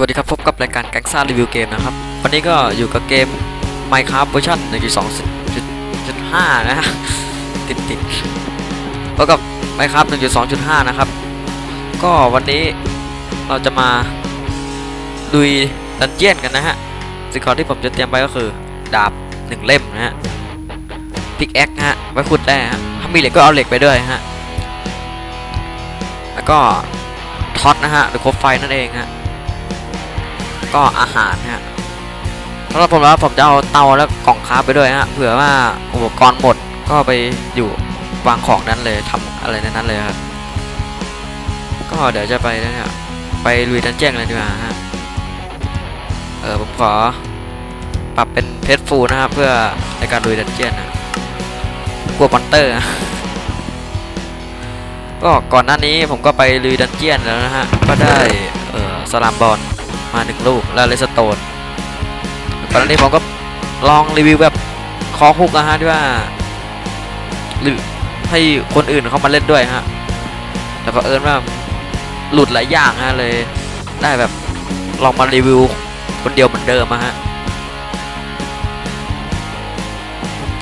วัสดีครับ พบกับรายการแก๊งซ่ารีวิวเกมนะครับ วันนี้ก็อยู่กับเกม Minecraft เวอร์ชัน1.2.5 นะฮะติดติดพบกับ Minecraft 1.2.5 นะครับ ก็วันนี้เราจะมาลุยดันเจียนกันนะฮะ สิ่งของที่ผมจะเตรียมไว้ก็คือ ดาบหนึ่งเล่มนะฮะพิกแอคฮะ ไว้ขุดแร่ฮะ ถ้ามีเหล็กก็เอาเหล็กไปด้วยฮะ แล้วก็ท็อตนะฮะหรือโคบไฟนั่นเองฮะ ก็อาหารฮะสำหรับผมแล้วผมจะเอาเตาแล้วกล่องคราไปด้วยฮะเผื่อว่าอุปกรณ์หมดก็ไปอยู่วางของนั้นเลยทำอะไรในนั้นเลยครับก็เดี๋ยวจะไปนะเนี่ยไปลุยดันเจี้ยนเลยดีกว่าฮะเออผมขอปรับเป็นเพชรฟูนะครับเพื่อในการลุยดันเจี้ยนนะกลัวมอนเตอร์ก็ก่อนหน้านี้ผมก็ไปลุยดันเจี้ยนแล้วนะฮะก็ได้เออสลามบอล มาหนึ่งลูกแล้วเลสโตนตอนนี้ผมก็ลองรีวิวแบบคอฮุกนะฮะที่ว่าให้คนอื่นเขามาเล่นด้วยฮะแต่ก็เอิญว่าหลุดหลายอย่างฮะเลย ได้แบบลองมารีวิวคนเดียวเหมือนเดิมอะฮะ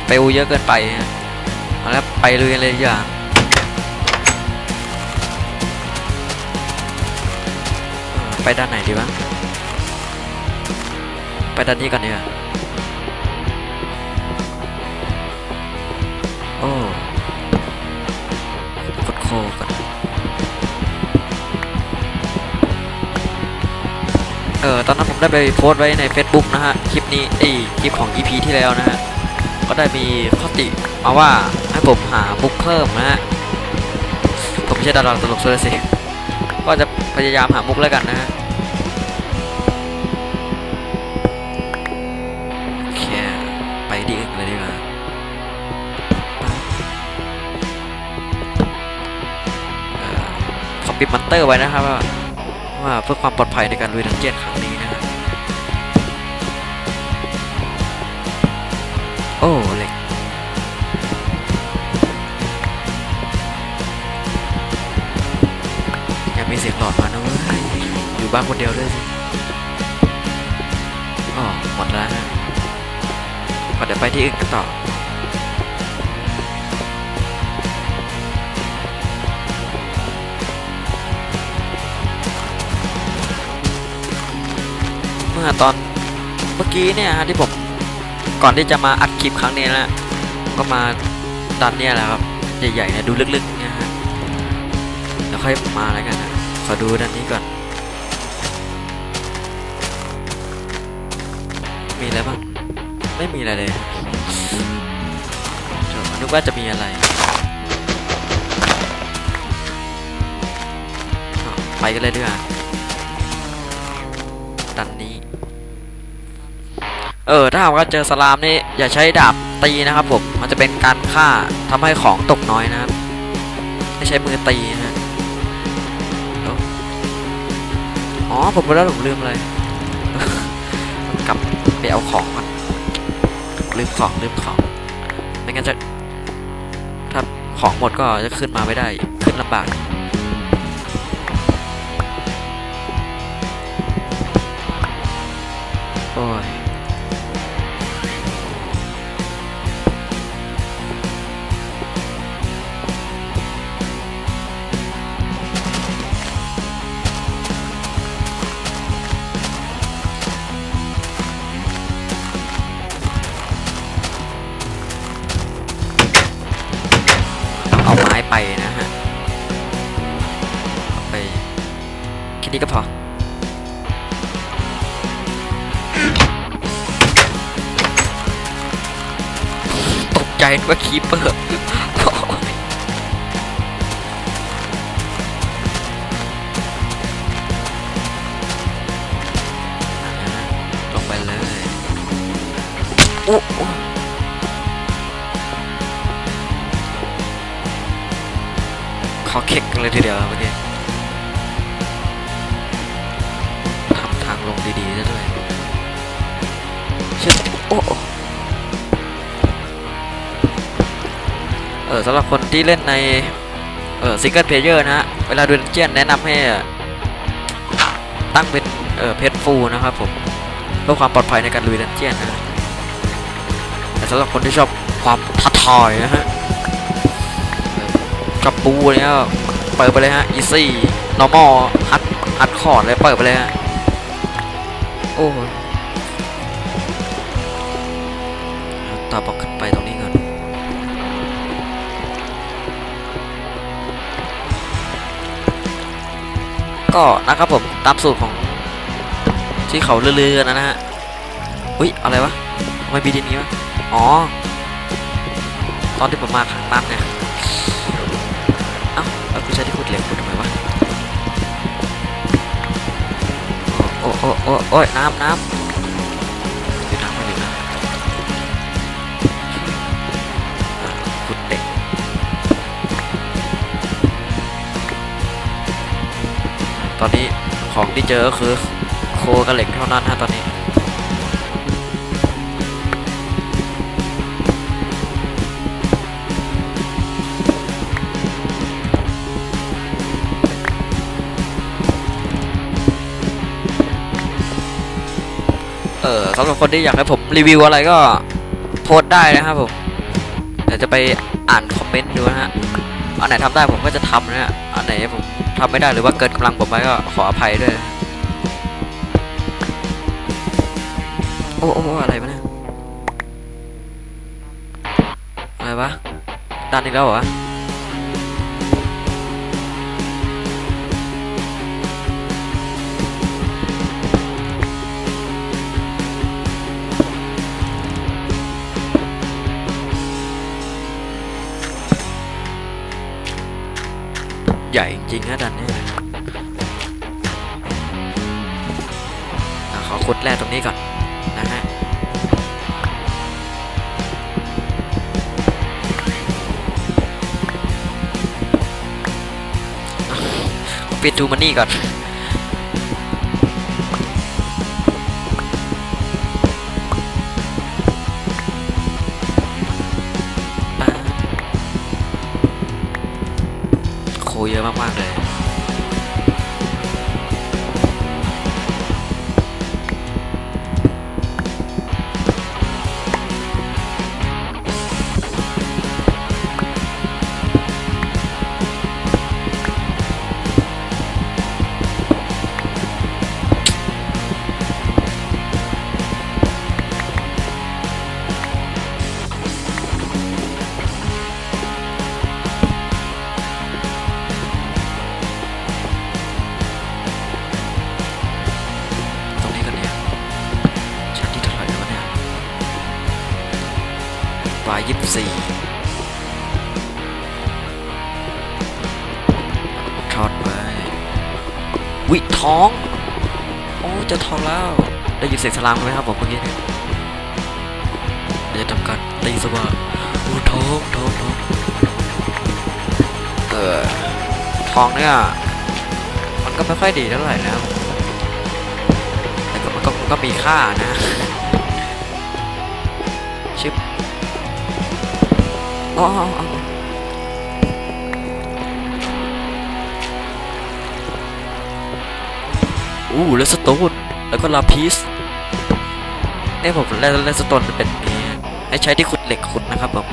เฟลเยอะเกินไปฮะเอาล้วไปเลยเลยดีกว่างไปด้านไหนดีวะ ไปด้านนี้ก่อนดีกว่าโอ้กดโคก่อนเออตอนนั้นผมได้ไปโพสต์ไว้ใน Facebook นะฮะ คลิปนี้ไอคลิปของ EP ที่แล้วนะฮะ ก็ได้มีข้อติมาว่าให้ผมหามุกเพิ่มนะฮะ ผมไม่ใช่ดาราตลกเลยสิ ก็จะพยายามหามุกแล้วกันนะฮะ ปิดมันเตอร์ไว้นะครับว่าเพื่อความปลอดภัยในการลุยดันเจียนครั้งนี้นะโอ้เหล็กอย่ามีเสียงหลอดมานะเว้ยอยู่บ้านคนเดียวด้วยสิอ๋อหมดแล้วฮะก็เดี๋ยวไปที่อื่นกันต่อ ตอนเมื่อกี้เนี่ยฮะที่ผมก่อนที่จะมาอัดคลิปครั้งนี้นะก็มาดันเนี่ยแหละครับใหญ่ๆเนี่ยดูลึกๆเนี่ยฮะแล้วค่อยมาแล้วกันนะขอดูด้านนี้ก่อน มีอะไรบ้างไม่มีอะไรเลยนึกว่าจะมีอะไรไปกันเลยดีกว่าดันนี้ เออถ้าหากว่าเจอสลามนี่อย่าใช้ดาบตีนะครับผมมันจะเป็นการฆ่าทำให้ของตกน้อยนะครับไม่ใช้มือตีนะอ๋อผมรู้แล้วผมลืมอะไรกลับไปเอาของก่อนลืมของลืมของไม่งั้นจะถ้าของหมดก็จะขึ้นมาไม่ได้ขึ้นลำบากโอ้ย ว่าคีเปอร์ลงไปเลยโอ้ขอเค็กกันเลยทีเดียวเมื่อกี้ ออสำหรับคนที่เล่นในเออซิงเกิลเพลเยอร์นะฮะ เวลาดูดันเจียนแนะนำให้ตั้งเป็นเออเพชรฟูนะครับผมเพื่อความปลอดภัยในการลุยดันเจียนนะแต่สำหรับคนที่ชอบความท้าทายนะฮะกับปูเนี่ยเปิดไปเลยฮะ easy normal hard hard core เลยเปิดไปเลยฮะโอ้ ก็นะครับผมตามสูตรของที่เขาเลือๆนะนะฮะอุ้ยอะไรวะไมมีดินนี้วะอ๋อ ตอนที่ผมมาขังน้ำเนี่ยเอ้าแล้วกูใช้ที่ขุดเหล็กขุดทำไมวะโอ้โอ้โอ้โอ้ยน้ำน้ำ ที่เจอก็คือโคกับเหล็กเท่านั้นฮะตอนนี้ เออสำหรับคนที่อยากให้ผมรีวิวอะไรก็โพสได้นะครับผม เดี๋ยวจะไปอ่านคอมเมนต์ดูนะฮะ อันไหนทำได้ผมก็จะทำนะฮะ อันไหนผม ทำไม่ได้หรือว่าเกินกำลังผมไปก็ขออภัยด้วย โอ้โอ้โอ้อะไรวะเนี่ยอะไรวะดันอีกแล้วเหรอ ใหญ่จริงนะดันเนี่ยขอขุดแร่ตรงนี้ก่อนนะฮะปิดดูมันนี่ก่อน อง โอ้เจะท้องแล้ว ได้ยินเสียงสลามไหมครับผมเมื่อกี้เนี่ยเราจะทำการตีสว่างโอ้ท้องท้องท้องเออท้องเนี่ยมันก็ไม่ค่อยดีเท่าไหร่นะแต่ก็มันก็มันก็มีค่านะชิปอ๋อ อ๋ออ๋ออู้เลสโตนแล้วก็ลาพิสเนี่ยผมเลเลสโตนเป็นนี้ให้ใช้ที่ขุดเหล็กขุดนะครับผม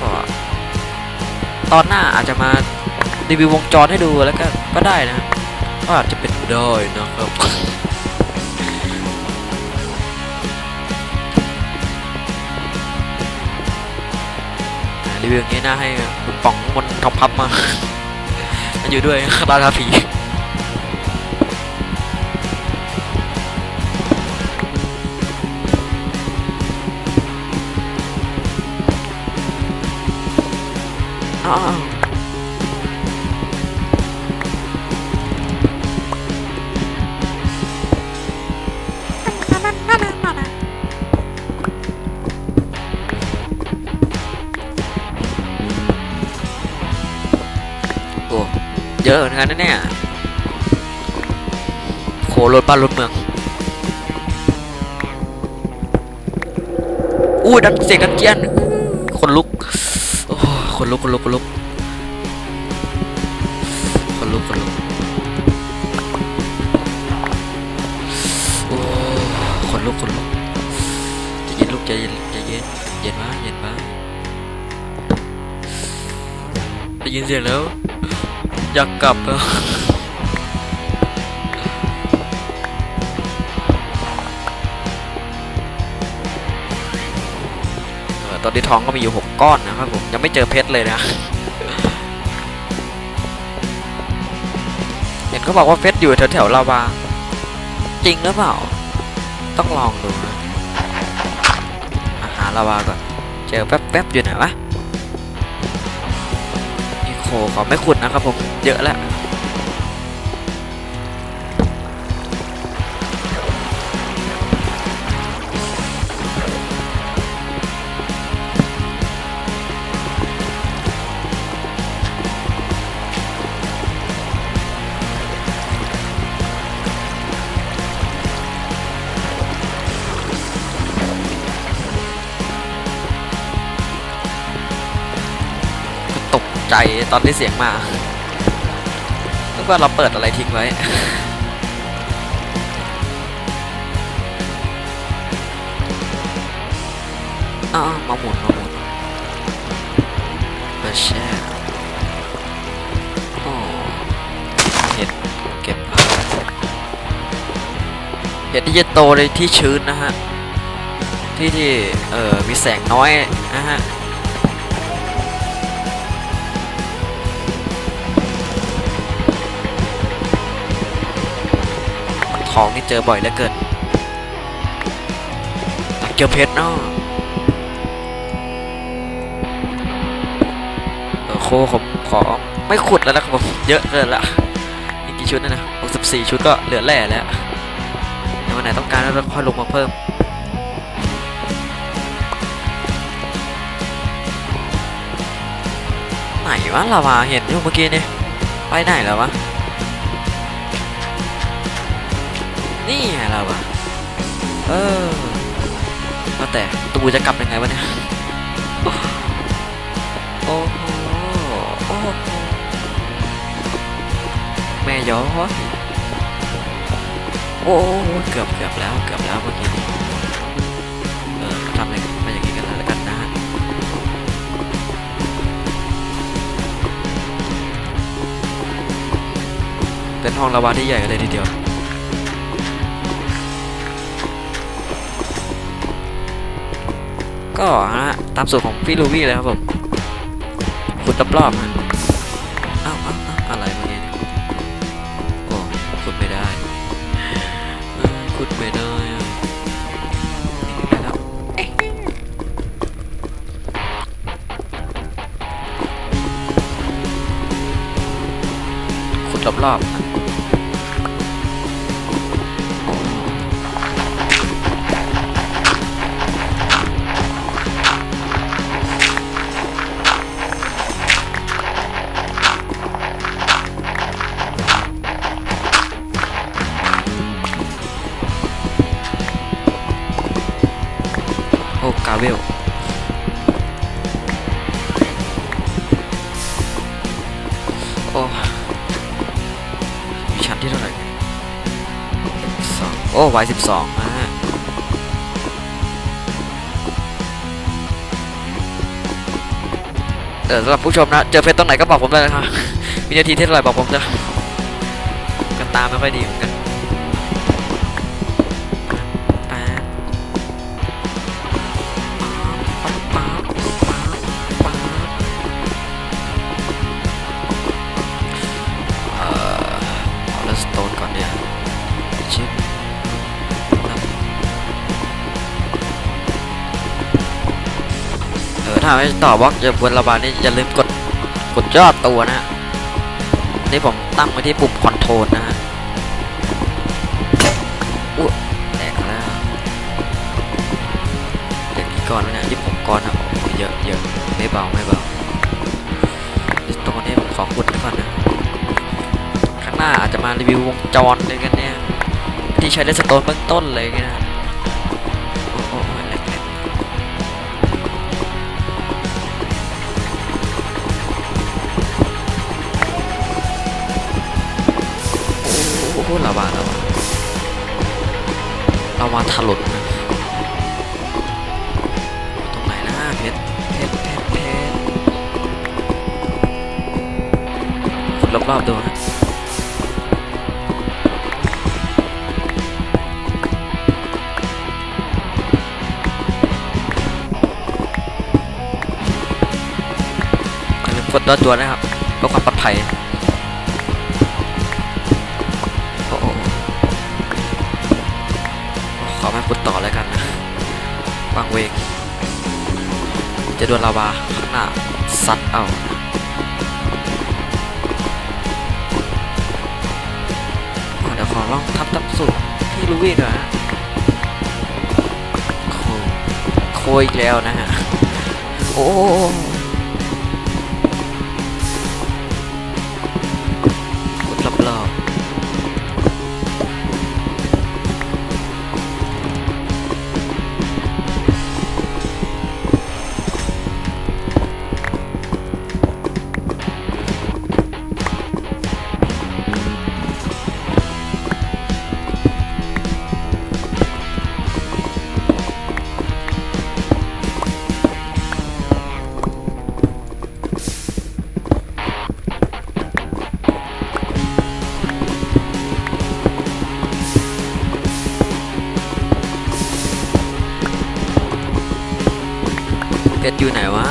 ก็ตอนหน้าอาจจะมารีวิววงจรให้ดูแล้วก็ก็ได้นะก็อาจจะเป็นได้นะครับรีวิวอย่างนี้นะให้คุณป๋องมนทองพับมา อยู่ด้วยราราผีอ้าว อะเหมือนกันนะเนี่ยโครถบ้านรถเมืองอู้ดันเสียงดันเจียนคนลุกโอ้คนลุกคนลุกคนลุกกคนลุกโอ้คนลุกคนลุกจะเย็นลูกใจเย็นใจเย็นเย็นมากเย็นมากได้ยินเสียงแล้ว อยากกลับแล้วตอนที่ท้องก็มีอยู่หกก้อนนะครับผม ยังไม่เจอเพชรเลยนะ เห็นเขาบอกว่าเพชรอยู่แถวแถวๆลาวา จริงหรือเปล่า ต้องลองดูนะหาลาวาก่อน เจอแป๊บๆอยู่ไหนวะ โคเขาไม่ขุดนะครับผมเยอะแล้ว ใจตอนที่เสียงมานึกว่าเราเปิดอะไรทิ้งไว้อ้ามาหมุนมาหมุนมาแช่เห็ดเก็บเห็ดที่จะโตในที่ชื้นนะฮะ ที่ที่เอ่อมีแสงน้อยนะฮะ ทองนี่เจอบ่อยเหลือเกินอยากเจอเพชรเนาะโคผมขอไม่ขุดแล้วนะครับผมเยอะเกินละอีกกี่ชุดนะนะ64 ชุดก็เหลือแหล่แล้วเดี๋ยววันไหนต้องการแล้วเราค่อยลงมาเพิ่มไหนวะลาวาเห็นอยู่เมื่อกี้นี่ไปไหนแล้ววะ นี่ไงเราอะเออว่าแต่ตูจะกลับยังไงวะเนี่ย โอ้โหโอ้โหแม่ย้อยโอ้โหเกือบเกือบแล้วเกือบแล้วเมื่อกี้เออทำอะไรมาอย่างนี้กันแล้วกันนะเป็นห้องระบายที่ใหญ่กันเลยทีเดียว ก็นะฮะตามสูตรของพี่ลูวี่เลยครับผมขุดรอบๆฮะอ้าวอ้าวอ้าวอะไรมื่อกี้เนี่ยโอ้ขุดไม่ได้ขุดไม่ได้อะนี่ได้แล้วเอ๊ะขุดรอบๆ 12 โอ้วาย12นะฮะเออสำหรับผู้ชมนะ เจอเฟซรตรงไหนก็บอกผมได้นะครับวินาที่เท่าไหร่บอกผมจยกันตามไม่ค่อยดีเหมือนกันาไม่ต่อบล็อกจะบนระบายนี่อย่าลืมกดกดยอดตัวนะฮะนี่ผมตั้งไว้ที่ปุ่มคอนโทรลนะฮะอุ๊ยแตกแล้วเด็กกี่ก้อนเนี่ยยี่สิบหกก้อนนะเยอะเยอะไม่เบาไม่เบาเดี๋ยวตรงนี้ผมขอขุดก่อนนะข้างหน้าอาจจะมารีวิววงจรเลยกันเนี่ยที่ใช้เลสโตนเบื้องต้นเลยนะ ถล่นนะตรงไหนนะเพชรเพชรเพชรเพชรรอบๆดูนะกดตัวตัวนะครับเพื่อความปลอดภัย จะโดนลาวาข้างหน้าซัดเอาเดี๋ยวขอลองทับทับสุดพี่ลูวี่หน่อยฮะโคโคอีกแล้วนะฮะ โอ้ เพชรอยู่ไหนวะ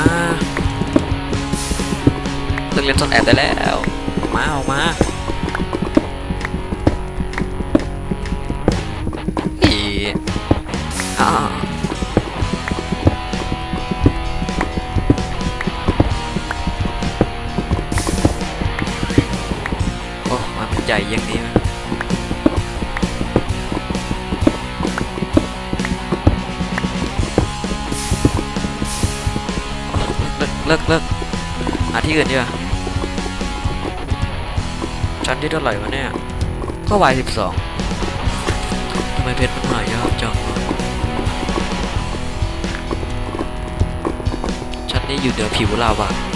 เลิกเล่นซ่อนแอบได้แล้วออกมาออกมาอีอ้า ลิกเลิกเลิกหาที่อื่นดีกว่าชั้นที่เท่าไหร่วะเนี่ย ก็วายสิบสองทำไมเพชรมันหายยากจังชั้นนี้อยู่เหนือผิวลาวา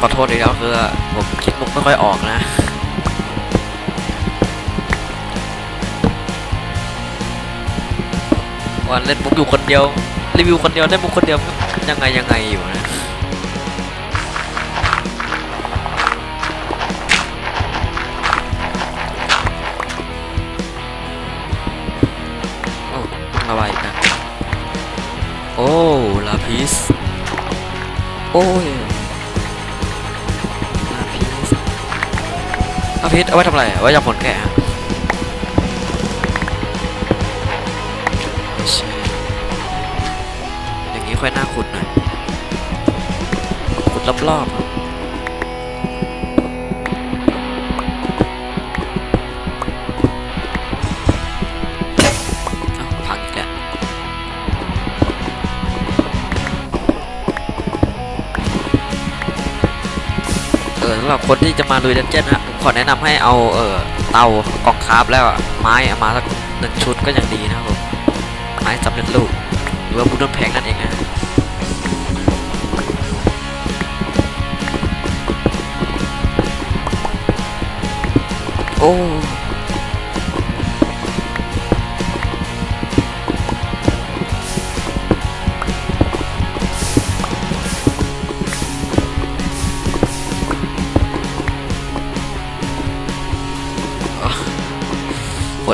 ขอโทษอีกแล้วคือผมคิดมุกไม่ค่อยออกนะวันเล่นมุกอยู่คนเดียวรีวิวคนเดียวได้มุกคนเดียวยังไงยังไงอยู่นะโอ้ต้องระบายนะโอ้ลาพิสโอ้ย ลาพิสเอาไว้ทำอะไรไว้จับผลแกะอย่างนี้ค่อยน่าขุดหน่อยขุดรอบๆอะอ้าวพังอีกแล้วเออสำหรับคนที่จะมาลุยดันเจี้ยนนะ ขอแนะนำให้เอาเออเตากองคราฟแล้วไม้เอามาสักหนึ่งชุดก็ยังดีนะครับผมไม้สำเร็จรูปหรือว่าบุดนแพงนั่นเองนะโอ้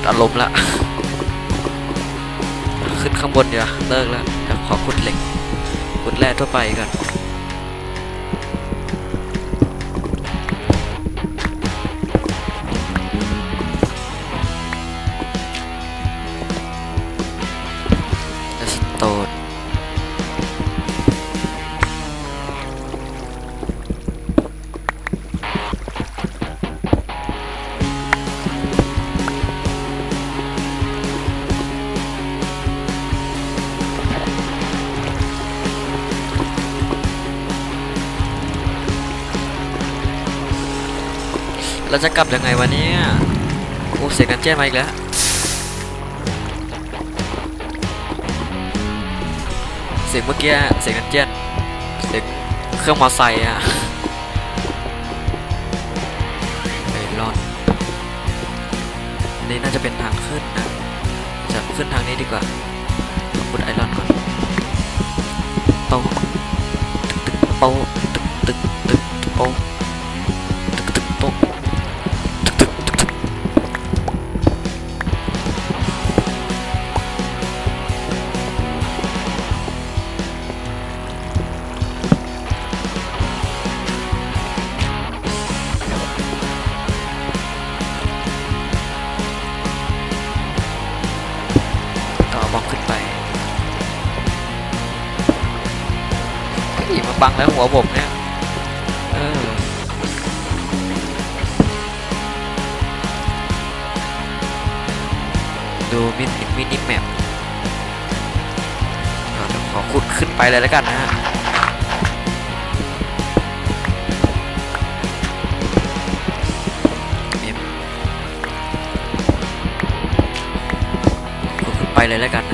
ดอารมณ์ละ ขึ้นข้างบนเดี๋ยวเลิกแล้วเดี๋ยวขอขุดเหล็กขุดแร่ทั่วไปก่อน เราจะกลับยังไงวันนี้โอ้เสียงกันเจี้ยนมาอีกแล้วเสียงเมื่อกี้เสียงกันเจี้ยนเสียงเครื่องมอไซค์อะไปรอดนนี้น่าจะเป็นทางขึ้นนะจะขึ้นทางนี้ดีกว่าขุดไอรอนก่อนโป๊ะตึกตึกโป๊ะ บังแล้วหัวผมเนี่ยเออดูมินิมินิแมปเราจะขอขุดขึ้นไปเลยแล้วกันนะฮะขุดไปเลยแล้วกัน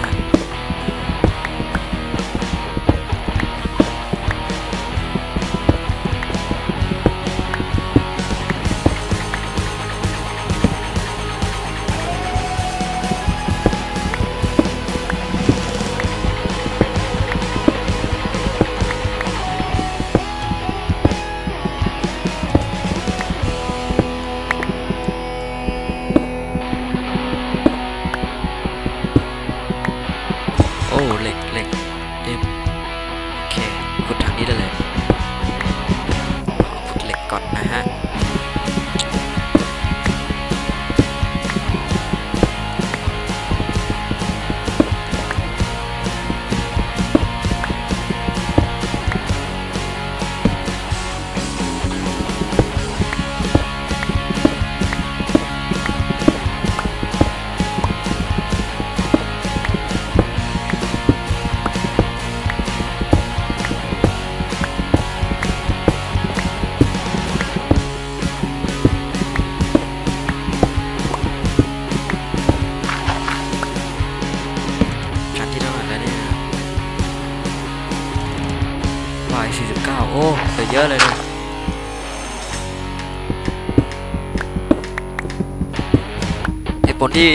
เหตุผลที่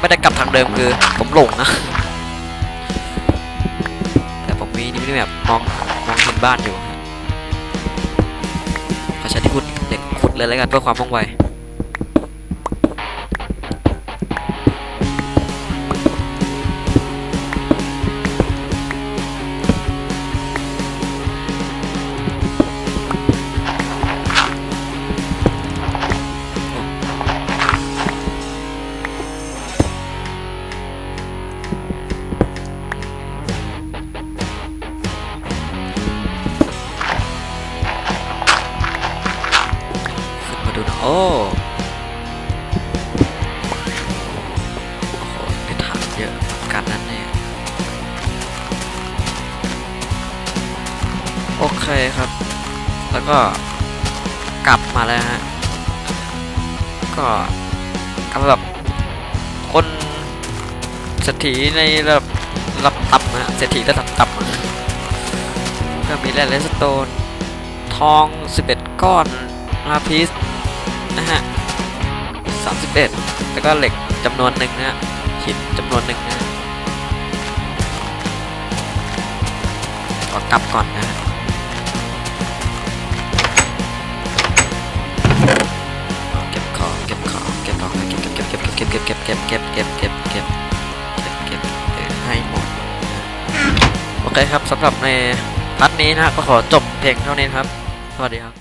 ไม่ได้กลับทางเดิมคือผมหลงนะ แต่ผมมีนี่ไม่แบบมองมองเห็นบ้านอยู่ฮะขอใช้ที่ขุดเด็กขุดเลยแล้วกันเพื่อความว่องไว กลับมาแล้วฮะ ก็กลับแบบคนเศรษฐีในระดับระดับต่ำนะฮะเศรษฐีระดับต่ำอะก็มีแร่เลสโตน ทอง 11 ก้อนลาพิสนะฮะ 31 แล้วก็เหล็กจำนวนหนึ่งนะฮะหินจำนวนหนึ่งนะฮะขอกลับก่อนนะฮะ เก็บเก็บเก็บเก็บเก็บเก็บเก็บเก็บเก็บให้หมดโอเคครับสำหรับในพัทนี้นะก็ขอจบเพียงเท่านี้ครับ สวัสดีครับ